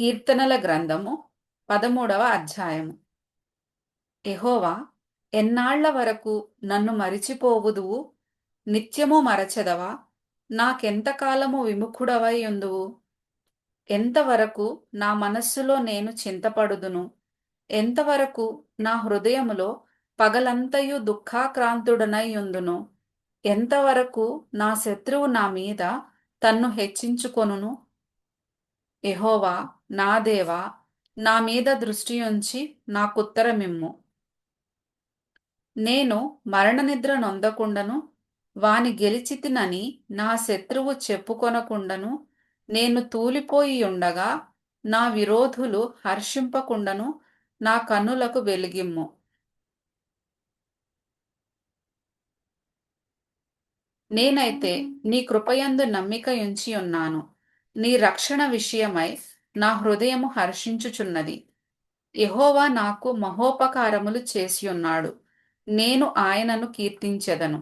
కీర్తనల గ్రంథము పదమూడవ అధ్యాయము. ఎహోవా ఎన్నాళ్ళ వరకు నన్ను మరిచిపోవుదువు? నిత్యము మరచెదవా? నాకెంతకాలము విముఖుడవై ఉందువు? ఎంతవరకు నా మనస్సులో నేను చింతపడుదును? ఎంతవరకు నా హృదయములో పగలంతయు దుఃఖాక్రాంతుడనై ఉందును? ఎంతవరకు నా శత్రువు నా మీద తన్ను హెచ్చించుకొనును? ఎహోవా నా దేవా నా మీద దృష్టి ఉంచి నాకుత్తరమిమ్ము. నేను మరణనిద్ర నొందకుండను వాని గెలిచితినని నా శత్రువు చెప్పుకొనకుండను నేను తూలిపోయి ఉండగా నా విరోధులు హర్షింపకుండను నా కన్నులకు వెలిగిమ్ము. నేనైతే నీ కృపయందు నమ్మిక ఉంచి ఉన్నాను నీ రక్షణ విషయమై నా హృదయము హర్షించుచున్నది. యహోవా నాకు మహోపకారములు చేసి ఉన్నాడు నేను ఆయనను కీర్తించెదను.